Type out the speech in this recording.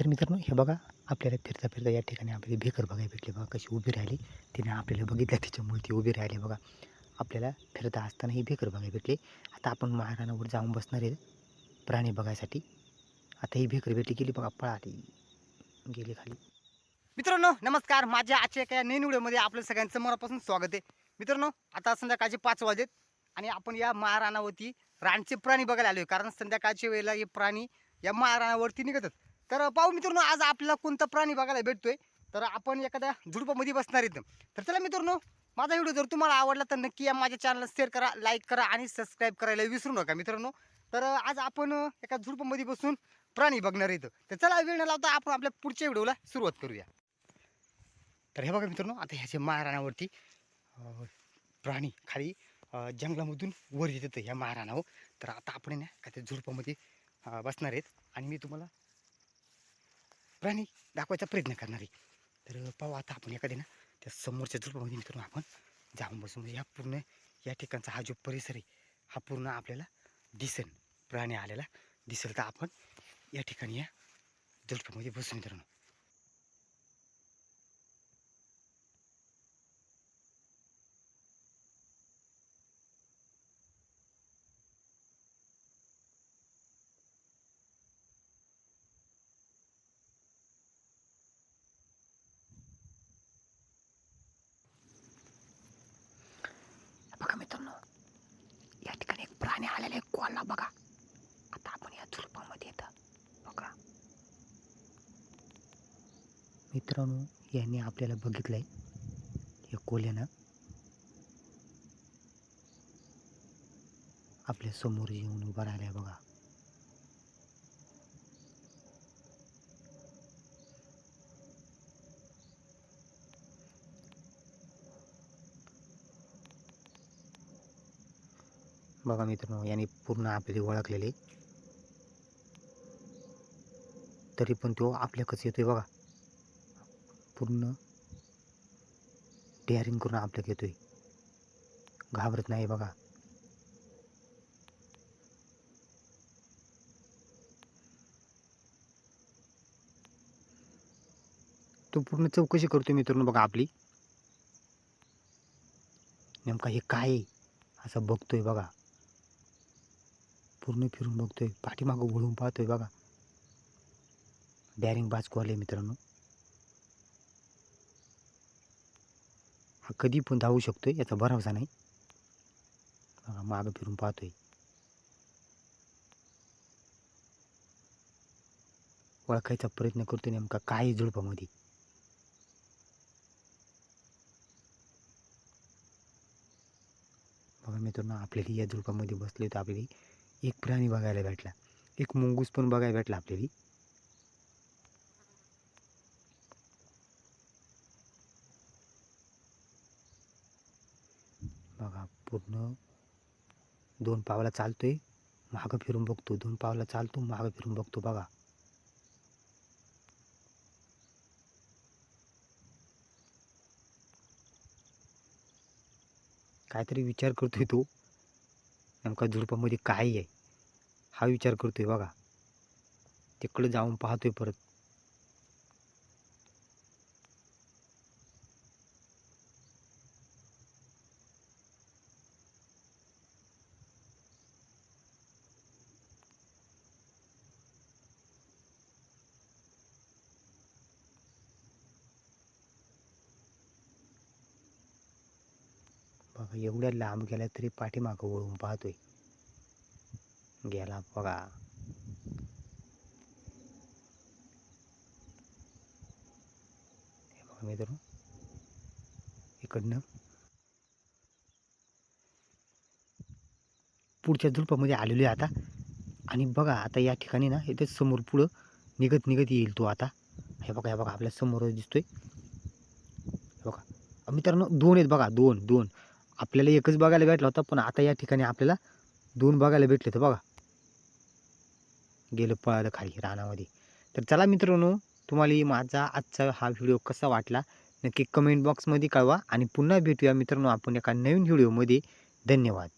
तर मित्रांनो हे बघा आपल्याला फिरता फिरता या ठिकाणी आपली भेकर बघायला भेटली बघा कशी उभी राहिली. तिने आपल्याला बघितलं त्याच्यामुळे ती उभी राहिली बघा. आपल्याला फिरता असताना ही भेकर बघायला भेटली. आता आपण महाराणावर जाऊन बसणार आहे प्राणी बघायसाठी. आता ही भेकर भेटली गेली बघा पळाली गेली खाली. मित्रांनो नमस्कार. माझ्या आजच्या एका नवीन व्हिडिओमध्ये आपलं सगळ्यांचं मनापासून स्वागत आहे. मित्रांनो आता संध्याकाळचे पाच वाजेत आणि आपण या महाराणावरती रानचे प्राणी बघायला आलोय. कारण संध्याकाळच्या वेळेला हे प्राणी या महाराणावरती निघतात. तर पाहू मित्रांनो आज आपल्याला कोणता प्राणी बघायला भेटतोय. तर आपण एखाद्या झुडपामध्ये बसणार आहेत तर चला मित्रांनो माझा व्हिडिओ जर तुम्हाला आवडला तर नक्की या माझ्या चॅनलला शेअर करा लाईक करा आणि सबस्क्राईब करायला विसरू नका मित्रांनो. तर आज आपण एका झुडपामध्ये बसून प्राणी बघणार आहेत तर चला वेळ न लावता आपण आपल्या पुढच्या व्हिडिओला सुरुवात करूया. तर हे बघा मित्रांनो आता ह्याच्या महाराणावरती प्राणी खाली जंगलामधून वर येत ह्या महाराणावर हो. तर आता आपण ना का त्या झुडपामध्ये बसणार आहेत. आणि मी तुम्हाला प्राणी दाखवायचा प्रयत्न करणार. आहे तर पाहू आता आपण एखाद्या ना त्या समोरच्या झुडपामध्ये मित्रांनो आपण जाऊन बसू म्हणजे पूर्ण या ठिकाणचा हा जो परिसर आहे हा पूर्ण आपल्याला दिसेल. प्राणी आलेला दिसेल. तर आपण या ठिकाणी या झुडपामध्ये बसू मित्रांनो बघा मित्रांनो या ठिकाणी एक प्राणी आलेला बघा. आता आपण या झुडपामध्ये येतं. बघा. मित्रांनो यांनी आपल्याला बघितलंय. या कोल्यानं आपल्यासमोर येऊन उभा राहिलाय बघा. बघा मित्रांनो याने पूर्ण आपल्याला ओळखलेले. तरी पण तो आपल्याकच येतोय बघा. पूर्ण डेअरिंग करून आपल्याकडे येतोय. घाबरत नाही बघा. तो पूर्ण चौकशी करतोय मित्रांनो बघा आपली. नेमका हे काय आहे? असं बघतोय बघा. पूर्ण फिरून बघतोय. पाठीमागं वळून पाहतोय बघा. बॅरिंग बाजको आले मित्रांनो. हा कधी पण धावू शकतोय याचा भरावसा नाही. बघा मागं फिरून पाहतोय. ओळखायचा प्रयत्न करतोय नेमका काय झुडपामध्ये. बघा मित्रांनो आपल्याला या झुडपामध्ये बसले तर आपली एक प्राणी बघायला भेटला. एक मुंगूस पण बघायला भेटला आपल्याला. बघा पूर्ण दोन पावला चालतोय. मागं फिरून बघतो दोन पावला चालतो मागं फिरून बघतो बघा. काहीतरी विचार करतोय तो. नेमका झुडपामध्ये काय आहे? हा विचार करतो आहे बघा. तिकडं जाऊन पाहतो आहे परत. बघा एवढ्या लांब गेला तरी पाठीमागं वळून पाहतोय. गेला बघा. हे बघा मित्रांनो. इकडनं. पुढच्या झुडपामध्ये आलेलो आहे आता. आणि बघा आता या ठिकाणी ना इथे समोर पुढं निघत निघत येईल तो आता. हे बघा हे बघा आपल्यासमोर दिसतोय. हे बघा. मित्रांनो दोन आहेत बघा दोन दोन. आपल्याला एकच बघायला भेटला होता पण आता या ठिकाणी आपल्याला दोन बघायला भेटले होते बघा. गेलं पळालं खाली रानामध्ये. तर चला मित्रांनो तुम्हाला माझा आजचा हा व्हिडिओ कसा वाटला नक्की कमेंट बॉक्समध्ये कळवा आणि पुन्हा भेटूया मित्रांनो आपण एका नवीन व्हिडिओमध्ये. धन्यवाद.